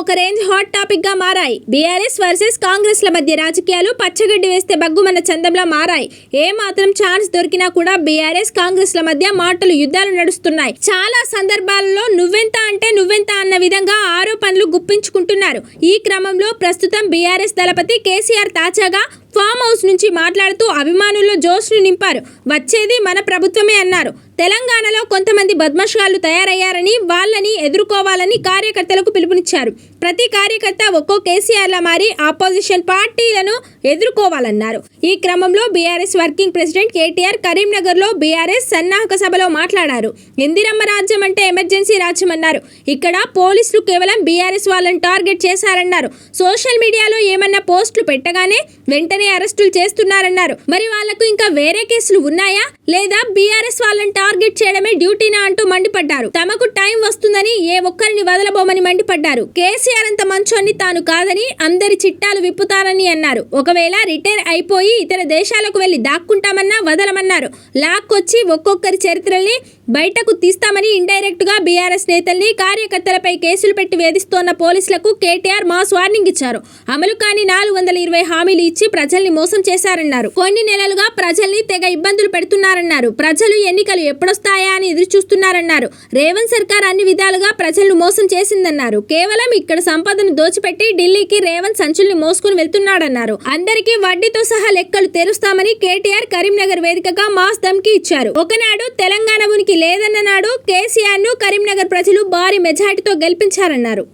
ఒక range hot టాపిక్గా మారాయి. బీఆర్ఎస్ వర్సెస్ కాంగ్రెస్ ల మధ్య రాజకీయాలు పచ్చగడ్డి వేస్తే బగ్గుమన్న చందంలా మారాయి. ఏ మాత్రం ఛాన్స్ దొరికినా కూడా బీఆర్ఎస్ కాంగ్రెస్ ల మధ్య మాటలు యుద్ధాలు నడుస్తున్నాయి. చాలా సందర్భాలలో నువ్వెంత అంటే నువ్వెంత అన్న విధంగా ఆరోపణలు గుప్పించుకుంటున్నారు. ఈ క్రమంలో ప్రస్తుతం బీఆర్ఎస్ దళపతి కేసీఆర్ తాజాగా ఫామ్ హౌస్ నుంచి మాట్లాడుతూ అభిమానుల్లో జోష్ను నింపారు. వచ్చేది మన ప్రభుత్వమే అన్నారు. తెలంగాణలో కొంతమంది బద్మషాలు తయారయ్యారని వాళ్ళని ఎదుర్కోవాలని కార్యకర్తలకు పిలుపునిచ్చారు. ప్రతి కార్యకర్త ఒక్కో కేసీఆర్లా మారి ఆపోజిషన్ పార్టీలను ఎదుర్కోవాలన్నారు. ఈ క్రమంలో బీఆర్ఎస్ వర్కింగ్ ప్రెసిడెంట్ కేటీఆర్ కరీంనగర్లో బీఆర్ఎస్ సన్నాహక సభలో మాట్లాడారు. ఇందిరమ్మ రాజ్యం అంటే ఎమర్జెన్సీ రాజ్యం అన్నారు. ఇక్కడ పోలీసులు కేవలం బీఆర్ఎస్ వాళ్ళని టార్గెట్ చేశారన్నారు. సోషల్ మీడియాలో ఏమన్నా పోస్టులు పెట్టగానే వెంటనే అరెస్టులు చేస్తున్నారన్నారు. మరి వాళ్ళకు ఇంకా వేరే కేసులు ఉన్నాయా? లేదా బీఆర్ఎస్ వాళ్ళని టార్గెట్ చేయడమే డ్యూటీనా అంటూ మండిపడ్డారు. తమకు టైం వస్తుందని ఏ ఒక్కరిని వదలబోమని మండిపడ్డారు. కేసీఆర్ అంత మంచోని తాను కాదని అందరి చిట్టాలు విప్పుతారని అన్నారు. ఒకవేళ రిటైర్ అయిపోయి ఇతర దేశాలకు వెళ్ళి దాక్కుంటామన్నా వదలమన్నారు. లాక్కొచ్చి ఒక్కొక్కరి చరిత్రల్ని బయటకు తీస్తామని ఇండైరెక్ట్గా బీఆర్ఎస్ నేతల్ని కార్యకర్తలపై కేసులు పెట్టి వేధిస్తోన్న పోలీసులకు కేటీఆర్ మాస్ వార్నింగ్ ఇచ్చారు. అమలు కాని నాలుగు వందల ఇరవై హామీలు ఇచ్చి ప్రజల్ని మోసం చేశారన్నారు. కొన్ని నెలలుగా ప్రజల్ని తెగ ఇబ్బందులు పెడుతున్నారన్నారు. ప్రజలు ఎన్నికలు ఎప్పుడొస్తాయా అని ఎదురు చూస్తున్నారన్నారు రేవంత్ సర్కార్ అన్ని విధాలుగా ప్రజలను మోసం చేసిందన్నారు. కేవలం ఇక్కడ సంపదను దోచిపెట్టి ఢిల్లీకి రేవంత్ సంచుల్ని మోసుకుని వెళ్తున్నాడన్నారు. అందరికీ వడ్డీతో సహా లెక్కలు తెరుస్తామని కేటీఆర్ కరీంనగర్ వేదికగా మాస్ ధమ్కి ఇచ్చారు. ఒకనాడు తెలంగాణ ఉనికి లేదన్న నాడు కేసీఆర్ను కరీంనగర్ ప్రజలు భారీ మెజార్టీతో గెలిపించారన్నారు.